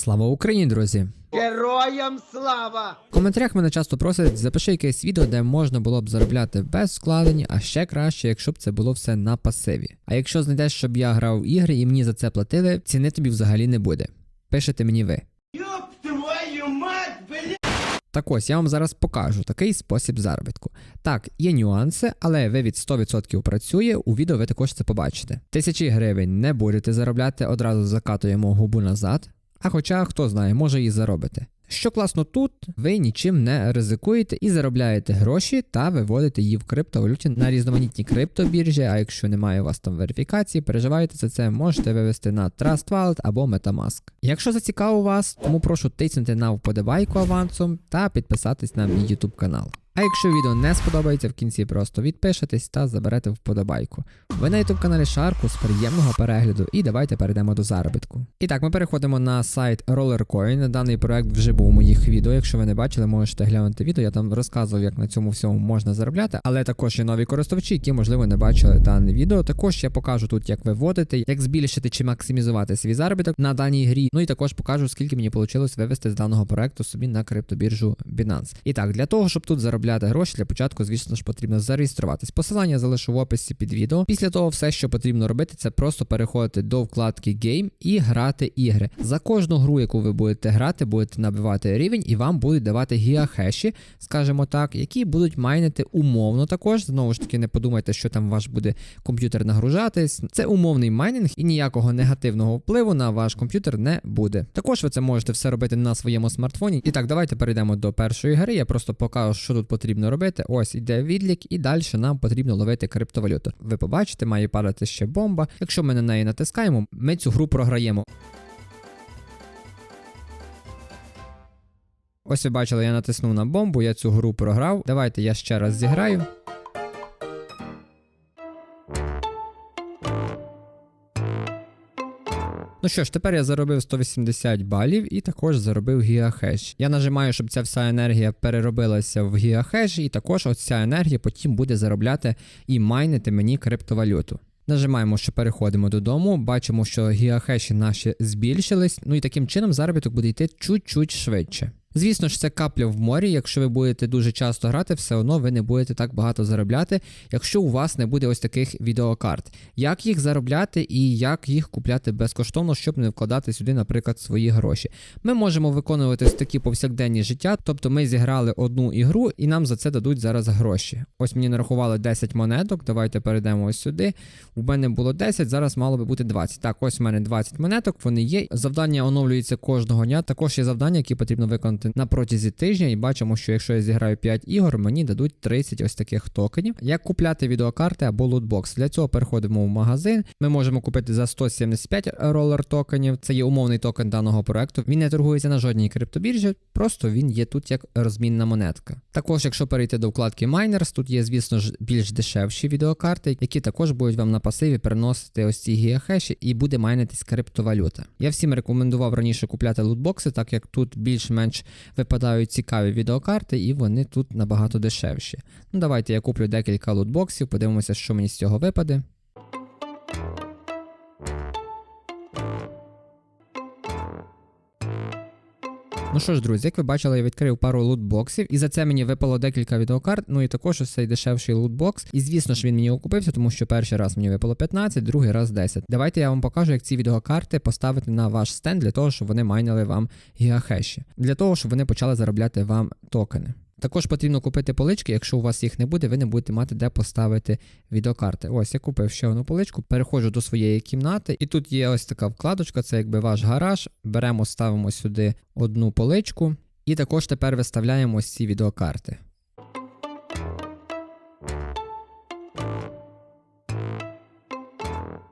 Слава Україні, друзі! Героям слава! В коментарях мене часто просять, запиши якесь відео, де можна було б заробляти без вкладень, а ще краще, якщо б це було все на пасиві. А якщо знайдеш, щоб я грав в ігри і мені за це платили, ціни тобі взагалі не буде. Пишете мені ви. Твою мать! Так ось я вам зараз покажу такий спосіб заробітку. Так, є нюанси, але вивід 100% працює. У відео ви також це побачите. Тисячі гривень не будете заробляти, одразу закатуємо губу назад. А хоча хто знає, може і заробите. Що класно тут, ви нічим не ризикуєте і заробляєте гроші та виводите її в криптовалюті на різноманітні криптобіржі. А якщо немає у вас там верифікації, переживайте за це, можете вивести на Trust Wallet або Metamask. Якщо зацікавив вас, тому прошу тиснути на вподобайку авансом та підписатись на мій YouTube канал. А якщо відео не сподобається, в кінці просто відпишетесь та заберете вподобайку. Ви на YouTube каналі Шаркус, приємного перегляду і давайте перейдемо до заробітку. І так, ми переходимо на сайт RollerCoin. Даний проект вже був у моїх відео. Якщо ви не бачили, можете глянути відео. Я там розказував, як на цьому всьому можна заробляти, але також є нові користувачі, які, можливо, не бачили дане відео. Також я покажу тут, як виводити, як збільшити чи максимізувати свій заробіток на даній грі. Ну і також покажу, скільки мені вийшло вивести з даного проекту собі на криптобіржу Binance. І так, для того, щоб тут заробляти гроші, для початку, звісно ж, потрібно зареєструватись. Посилання залишу в описі під відео. Після того, все, що потрібно робити, це просто переходити до вкладки Game і грати ігри. За кожну гру, яку ви будете грати, будете набивати рівень, і вам будуть давати гіахеші, скажімо так, які будуть майнити умовно також. Знову ж таки, не подумайте, що там ваш буде комп'ютер нагружатись. Це умовний майнінг і ніякого негативного впливу на ваш комп'ютер не буде. Також ви це можете все робити на своєму смартфоні. І так, давайте перейдемо до першої гри. Я просто покажу, що тут потрібно робити. Ось іде відлік, і далі нам потрібно ловити криптовалюту. Ви побачите, має падати ще бомба. Якщо ми на неї натискаємо, ми цю гру програємо. Ось ви бачили, я натиснув на бомбу, я цю гру програв. Давайте я ще раз зіграю. Ну що ж, тепер я заробив 180 балів і також заробив гіахеш. Я нажимаю, щоб ця вся енергія переробилася в гігахеш, і також оця енергія потім буде заробляти і майнити мені криптовалюту. Нажимаємо, що переходимо додому, бачимо, що гіахеші наші збільшились, ну і таким чином заробіток буде йти чуть-чуть швидше. Звісно ж, це капля в морі. Якщо ви будете дуже часто грати, все одно ви не будете так багато заробляти, якщо у вас не буде ось таких відеокарт. Як їх заробляти і як їх купляти безкоштовно, щоб не вкладати сюди, наприклад, свої гроші. Ми можемо виконувати ось такі повсякденні життя, тобто ми зіграли одну ігру і нам за це дадуть зараз гроші. Ось мені нарахували 10 монеток. Давайте перейдемо ось сюди. У мене було 10, зараз мало би бути 20. Так, ось у мене 20 монеток, вони є. Завдання оновлюється кожного дня. Також є завдання, які потрібно виконати на протязі тижня. І бачимо, що якщо я зіграю 5 ігор, мені дадуть 30 ось таких токенів. Як купляти відеокарти або лутбокс? Для цього переходимо в магазин. Ми можемо купити за 175 ролер токенів. Це є умовний токен даного проекту. Він не торгується на жодній криптобіржі, просто він є тут як розмінна монетка. Також, якщо перейти до вкладки Miners, тут є, звісно ж, більш дешевші відеокарти, які також будуть вам на пасиві переносити ось ці гіахеші і буде майнитись криптовалюта. Я всім рекомендував раніше купляти лутбокси, так як тут більш-менш випадають цікаві відеокарти, і вони тут набагато дешевші. Ну давайте я куплю декілька лутбоксів, подивимося, що мені з цього випаде. Ну що ж, друзі, як ви бачили, я відкрив пару лутбоксів, і за це мені випало декілька відеокарт. Ну і також ось цей дешевший лутбокс. І звісно ж він мені окупився, тому що перший раз мені випало 15, другий раз 10. Давайте я вам покажу, як ці відеокарти поставити на ваш стенд для того, щоб вони майнили вам гіахеші, для того, щоб вони почали заробляти вам токени. Також потрібно купити полички, якщо у вас їх не буде, ви не будете мати де поставити відеокарти. Ось я купив ще одну поличку, переходжу до своєї кімнати, і тут є ось така вкладочка, це якби ваш гараж. Беремо, ставимо сюди одну поличку, і також тепер виставляємо ось ці відеокарти.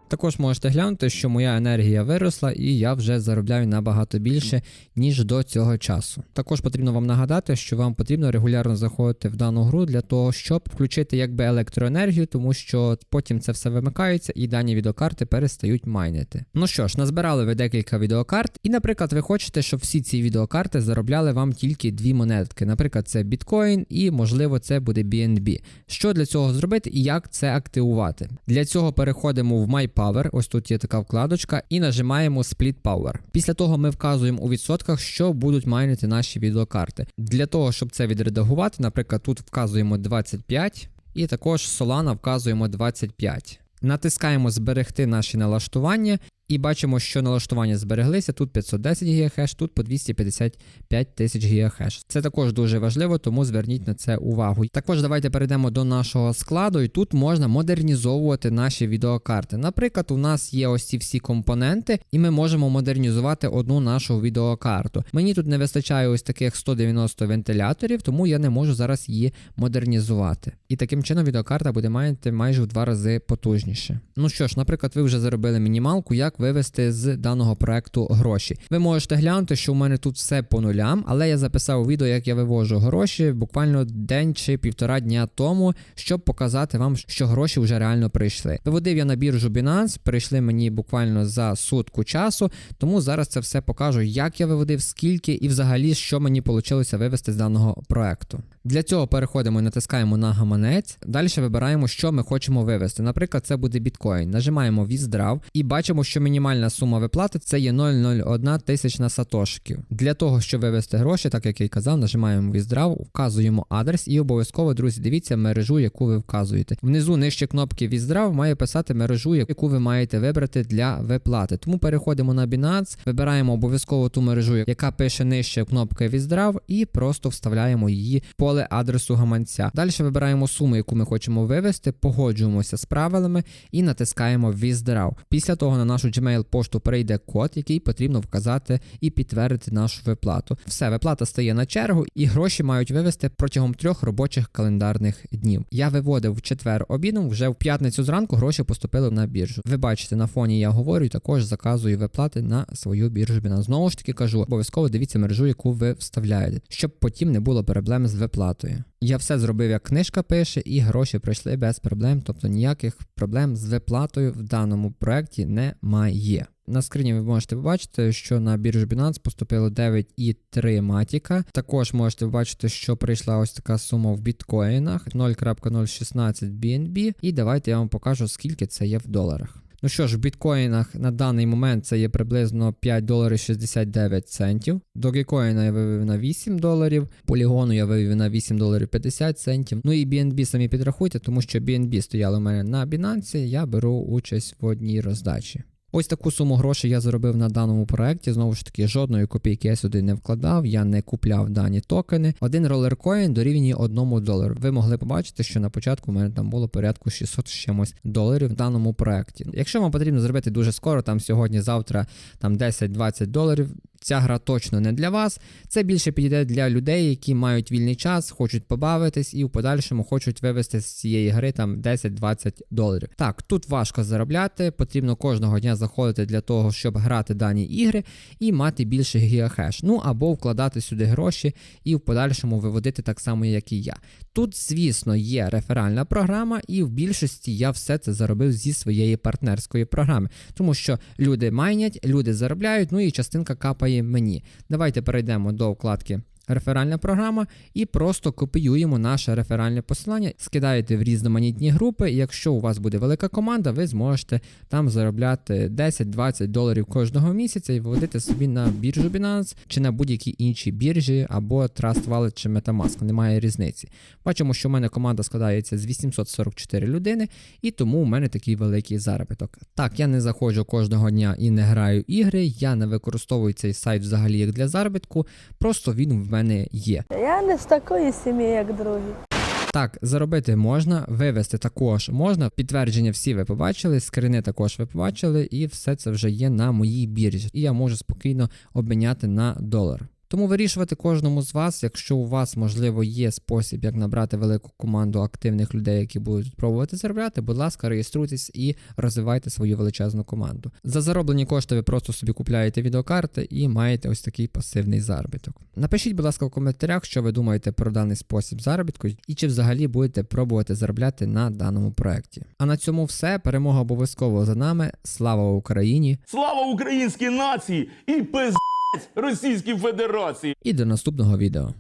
Також можете глянути, що моя енергія виросла і я вже заробляю набагато більше, ніж до цього часу. Також потрібно вам нагадати, що вам потрібно регулярно заходити в дану гру для того, щоб включити якби електроенергію, тому що потім це все вимикається і дані відеокарти перестають майнити. Ну що ж, назбирали ви декілька відеокарт, і, наприклад, ви хочете, щоб всі ці відеокарти заробляли вам тільки дві монетки. Наприклад, це біткоін і, можливо, це буде BNB. Що для цього зробити і як це активувати? Для цього переходимо в My Power. Ось тут є така вкладочка, і нажимаємо Split Power. Після того ми вказуємо у відсотках, що будуть майнити наші відеокарти. Для того, щоб це відредагувати, наприклад, тут вказуємо 25, і також Solana вказуємо 25. Натискаємо зберегти наші налаштування. І бачимо, що налаштування збереглися. Тут 510 ГГц, тут по 255 тисяч ГГц. Це також дуже важливо, тому зверніть на це увагу. Також давайте перейдемо до нашого складу, і тут можна модернізовувати наші відеокарти. Наприклад, у нас є ось ці всі компоненти, і ми можемо модернізувати одну нашу відеокарту. Мені тут не вистачає ось таких 190 вентиляторів, тому я не можу зараз її модернізувати. І таким чином відеокарта буде мати майже в два рази потужніше. Ну що ж, наприклад, ви вже заробили мінімалку, як вивести з даного проекту гроші. Ви можете глянути, що у мене тут все по нулям, але я записав відео, як я вивожу гроші буквально день чи півтора дня тому, щоб показати вам, що гроші вже реально прийшли. Виводив я на біржу Binance, прийшли мені буквально за сутку часу, тому зараз це все покажу, як я виводив, скільки і взагалі що мені вийшло вивести з даного проекту. Для цього переходимо і натискаємо на гаманець. Далі вибираємо, що ми хочемо вивести. Наприклад, це буде біткоін. Нажимаємо Withdraw і бачимо, що мінімальна сума виплати це є 0,01 тисячна сатошків. Для того, щоб вивести гроші, так як я й казав, нажимаємо Withdraw, вказуємо адрес і обов'язково, друзі, дивіться мережу, яку ви вказуєте. Внизу нижче кнопки Withdraw має писати мережу, яку ви маєте вибрати для виплати. Тому переходимо на Binance, вибираємо обов'язково ту мережу, яка пише нижче кнопки Withdraw, і просто вставляємо її в поле адресу гаманця. Далі вибираємо суму, яку ми хочемо вивести, погоджуємося з правилами і натискаємо Withdraw. Після того на нашу Gmail пошту прийде код, який потрібно вказати і підтвердити нашу виплату. Все, виплата стає на чергу, і гроші мають вивести протягом трьох робочих календарних днів. Я виводив в четвер обідом, вже в п'ятницю зранку гроші поступили на біржу. Ви бачите, на фоні я говорю, також заказую виплати на свою біржу. Binance. Знову ж таки кажу, обов'язково дивіться мережу, яку ви вставляєте, щоб потім не було проблем з виплатою. Я все зробив, як книжка пише, і гроші пройшли без проблем, тобто ніяких проблем з виплатою в даному проєкті немає. На скрині ви можете побачити, що на біржу Binance поступило 9,3 матіка. Також можете побачити, що прийшла ось така сума в біткоїнах 0.016 BNB. І давайте я вам покажу, скільки це є в доларах. Ну що ж, в біткоїнах на даний момент це є приблизно 5 доларів 69 центів. Dogecoin я вивів на 8 доларів, полігону я вивів на 8 доларів 50 центів. Ну і BNB самі підрахуйте, тому що BNB стояли у мене на Binance, я беру участь в одній роздачі. Ось таку суму грошей я заробив на даному проекті. Знову ж таки, жодної копійки я сюди не вкладав, я не купляв дані токени. Один ролеркоін дорівнює одному долару. Ви могли побачити, що на початку в мене там було порядку 600 з чимось доларів в даному проекті. Якщо вам потрібно зробити дуже скоро, там сьогодні, завтра, там 10-20 доларів. Ця гра точно не для вас. Це більше підійде для людей, які мають вільний час, хочуть побавитись і в подальшому хочуть вивести з цієї гри там 10-20 доларів. Так, тут важко заробляти, потрібно кожного дня заходити для того, щоб грати дані ігри і мати більше гігахеш. Ну або вкладати сюди гроші і в подальшому виводити так само, як і я. Тут, звісно, є реферальна програма, і в більшості я все це заробив зі своєї партнерської програми, тому що люди майнять, люди заробляють, ну і частинка капає мені. Давайте перейдемо до вкладки. Реферальна програма, і просто копіюємо наше реферальне посилання, скидаєте в різноманітні групи. І якщо у вас буде велика команда, ви зможете там заробляти 10-20 доларів кожного місяця і виводити собі на біржу Binance чи на будь-які інші біржі або Trust Wallet чи Metamask. Немає різниці. Бачимо, що в мене команда складається з 844 людини, і тому у мене такий великий заробіток. Так, я не заходжу кожного дня і не граю ігри, я не використовую цей сайт взагалі як для заробітку, просто він в мене є. Я не з такої сім'ї, як другі. Так, заробити можна, вивести також можна. Підтвердження всі ви побачили, скрини також ви побачили, і все це вже є на моїй біржі. І я можу спокійно обміняти на долар. Тому вирішувати кожному з вас, якщо у вас, можливо, є спосіб, як набрати велику команду активних людей, які будуть пробувати заробляти, будь ласка, реєструйтесь і розвивайте свою величезну команду. За зароблені кошти ви просто собі купляєте відеокарти і маєте ось такий пасивний заробіток. Напишіть, будь ласка, в коментарях, що ви думаєте про даний спосіб заробітку, і чи взагалі будете пробувати заробляти на даному проекті. А на цьому все. Перемога обов'язково за нами. Слава Україні! Слава українській нації і пиздець Російській Федерації! І до наступного відео.